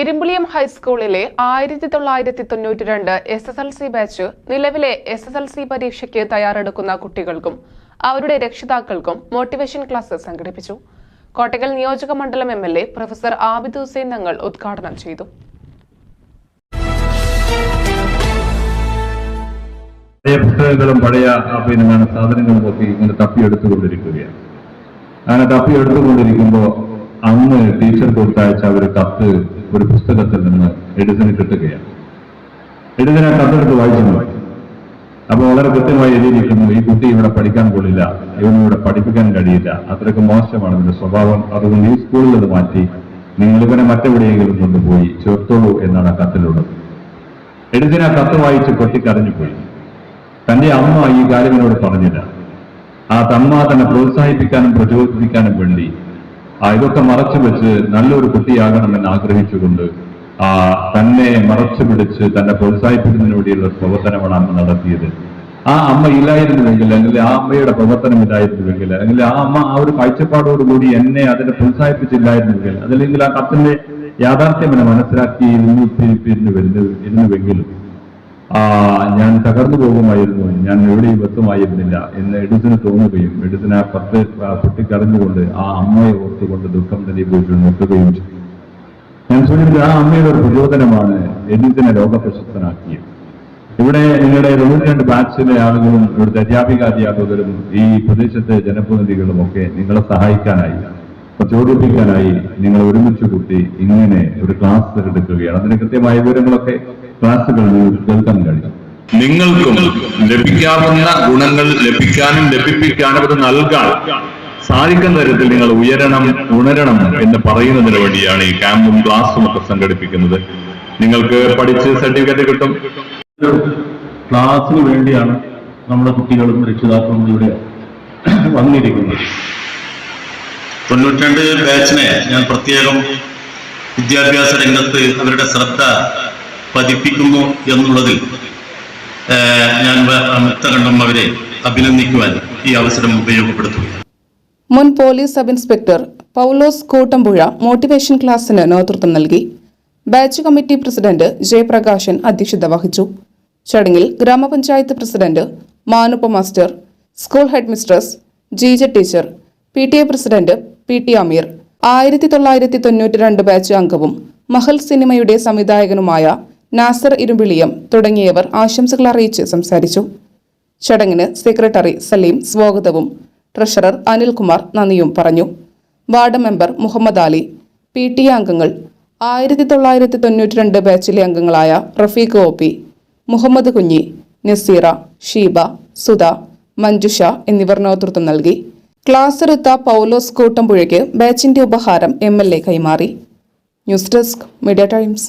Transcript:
ഇരുമ്പുളിയം ഹൈസ്കൂളിലെ ആയിരത്തി തൊള്ളായിരത്തി തൊണ്ണൂറ്റി രണ്ട് S S L C batch നിലവിലെ എസ് എസ് എൽ സി പരീക്ഷയ്ക്ക് തയ്യാറെടുക്കുന്ന കുട്ടികൾക്കും അവരുടെ രക്ഷിതാക്കൾക്കും മോട്ടിവേഷൻ ക്ലാസ് സംഘടിപ്പിച്ചു. കോട്ടക്കൽ നിയോജക മണ്ഡലം M L A professor Abid Hussain Thangal ഉദ്ഘാടനം ചെയ്തു. പഴയ പുസ്തകങ്ങളും പഴയ സാധനങ്ങളും ഒക്കെ ഇങ്ങനെ തപ്പിയെടുത്തുകൊണ്ടിരിക്കുകയാണ്. അങ്ങനെ തപ്പിയെടുത്തുകൊണ്ടിരിക്കുമ്പോൾ അന്ന് ടീച്ചർ കൊടുത്തയച്ച ഒരു കത്ത് ഒരു പുസ്തകത്തിൽ നിന്ന് എഡിസന് കിട്ടുകയാണ്. എഡിസന ആ കത്തെടുത്ത് വായിച്ചു അപ്പൊ വളരെ കൃത്യമായി എഴുതിയിരിക്കുന്നു ഈ കുട്ടി ഇവിടെ പഠിക്കാൻ കൊള്ളില്ല ഇവനും ഇവിടെ പഠിപ്പിക്കാൻ കഴിയില്ല. അത്രയ്ക്ക് മോശമാണ് ഇതിന്റെ സ്വഭാവം. അതുകൊണ്ട് ഈ സ്കൂളിൽ അത് മാറ്റി നിങ്ങൾ ഇവനെ മറ്റെവിടെയെങ്കിലും കൊണ്ടുപോയി ചേർത്തോളൂ എന്നാണ് ആ കത്തിലുള്ളത്. എഡിസിന് ആ കത്ത് വായിച്ച് പൊട്ടിക്കരഞ്ഞു പോയി തന്റെ അമ്മ ഈ കാര്യം എന്നോട് പറഞ്ഞില്ല. ആ തമ്മ തന്നെ പ്രോത്സാഹിപ്പിക്കാനും പ്രചോദിപ്പിക്കാനും വേണ്ടി ഇതൊക്കെ മറച്ചു വെച്ച് നല്ലൊരു കുട്ടിയാകണമെന്ന് ആഗ്രഹിച്ചുകൊണ്ട് തന്നെ മറച്ചു പിടിച്ച് തന്നെ പ്രോത്സാഹിപ്പിക്കുന്നതിന് വേണ്ടിയുള്ള പ്രവർത്തനമാണ് അമ്മ നടത്തിയത്. ആ അമ്മ ഇല്ലായിരുന്നുവെങ്കിൽ അല്ലെങ്കിൽ ആ അമ്മയുടെ പ്രവർത്തനം ഇല്ലായിരുന്നുവെങ്കിൽ അല്ലെങ്കിൽ ആ അമ്മ ആ ഒരു കാഴ്ചപ്പാടോടുകൂടി എന്നെ അതിനെ പ്രോത്സാഹിപ്പിച്ചില്ലായിരുന്നുവെങ്കിൽ അതല്ലെങ്കിൽ ആ കത്തിന്റെ യാഥാർത്ഥ്യം എന്നെ മനസ്സിലാക്കി ഇരുന്നു പിരിഞ്ഞു വരുന്നു ഞാൻ തകർന്നു പോകുമായിരുന്നു. ഞാൻ എവിടെയും എത്തുമായിരുന്നില്ല എന്ന് എഡിസിന് തോന്നുകയും എഡിസിന് ആ പത്ത് പൊട്ടിക്കറിഞ്ഞുകൊണ്ട് ആ അമ്മയെ ഓർത്തുകൊണ്ട് ദുഃഖം തന്നെ നിർത്തുകയും ചെയ്തു. ഞാൻ സൂചിപ്പിച്ച ആ അമ്മയുടെ ഒരു പ്രചോദനമാണ് എഡിസിനെ ലോകപ്രശസ്തനാക്കിയത് ഇവിടെ നിങ്ങളുടെ തൊണ്ണൂറ്റിരണ്ട് ബാച്ചിലെ ആളുകളും ഇവിടുത്തെ അധ്യാപിക അധ്യാപകരും ഈ പ്രദേശത്തെ ജനപ്രതിനിധികളും ഒക്കെ നിങ്ങളെ സഹായിക്കാനായി പ്രചോദിപ്പിക്കാനായി നിങ്ങൾ ഒരുമിച്ച് കൂട്ടി ഇങ്ങനെ ഒരു ക്ലാസ് എടുക്കുകയാണ്. അതിന് കൃത്യമായ വിവരങ്ങളൊക്കെ ക്ലാസ്സുകളിൽ കേൾക്കാൻ കഴിയും നിങ്ങൾക്കും ലഭിക്കാവുന്ന ഗുണങ്ങൾ ലഭിക്കാനും ലഭിപ്പിക്കാനും അത് നൽകാൻ സാധിക്കുന്ന തരത്തിൽ നിങ്ങൾ ഉയരണം ഉണരണം എന്ന് പറയുന്നതിന് വേണ്ടിയാണ് ഈ ക്യാമ്പും ക്ലാസ്സും ഒക്കെ സംഘടിപ്പിക്കുന്നത്. നിങ്ങൾക്ക് പഠിച്ച് സർട്ടിഫിക്കറ്റ് കിട്ടും. ക്ലാസ്സിന് വേണ്ടിയാണ് നമ്മുടെ കുട്ടികളും രക്ഷിതാക്കളും ഇവിടെ വന്നിരിക്കുന്നത്. തൊണ്ണൂറ്റി രണ്ട് ബാച്ചിനെ ഞാൻ പ്രത്യേകം വിദ്യാഭ്യാസ രംഗത്ത് അവരുടെ ശ്രദ്ധ പതിപ്പിക്കുന്നു എന്നുള്ളതിൽ ഞാൻ മുക്തകണ്ഠം അവരെ അഭിനന്ദിക്കുവാൻ ഈ അവസരം ഉപയോഗപ്പെടുത്തുകയാണ് മുൻ police sub inspector Paulose Kuttampuzha motivation ക്ലാസ്സിന് നേതൃത്വം നൽകി. ബാച്ച് കമ്മിറ്റി പ്രസിഡന്റ് ജയപ്രകാശൻ അധ്യക്ഷത വഹിച്ചു. ചടങ്ങിൽ ഗ്രാമപഞ്ചായത്ത് president Manuppa master school head mistress Jeeja teacher P T A president P T Ameer ആയിരത്തി തൊള്ളായിരത്തി തൊണ്ണൂറ്റി രണ്ട് ബാച്ച് അംഗവും മഹൽ സിനിമയുടെ സംവിധായകനുമായ നാസർ ഇരുമ്പിളിയം തുടങ്ങിയവർ ആശംസകൾ അറിയിച്ച് സംസാരിച്ചു. ചടങ്ങിന് സെക്രട്ടറി സലീം സ്വാഗതവും ട്രഷറർ അനിൽകുമാർ നന്ദിയും പറഞ്ഞു. Ward member Muhammad Ali P T അംഗങ്ങൾ ആയിരത്തി തൊള്ളായിരത്തി തൊണ്ണൂറ്റി രണ്ട് ബാച്ചിലെ അംഗങ്ങളായ റഫീഖ് ഒ പി മുഹമ്മദ് കുഞ്ഞി നസീറ ഷീബ സുധ മഞ്ജുഷ എന്നിവർ നേതൃത്വം നൽകി. ക്ലാസ് എടുത്ത പൗലോസ് കൂട്ടംപുഴയ്ക്ക് ബാച്ചിന്റെ ഉപഹാരം എം എൽ എ കൈമാറി. News desk media times.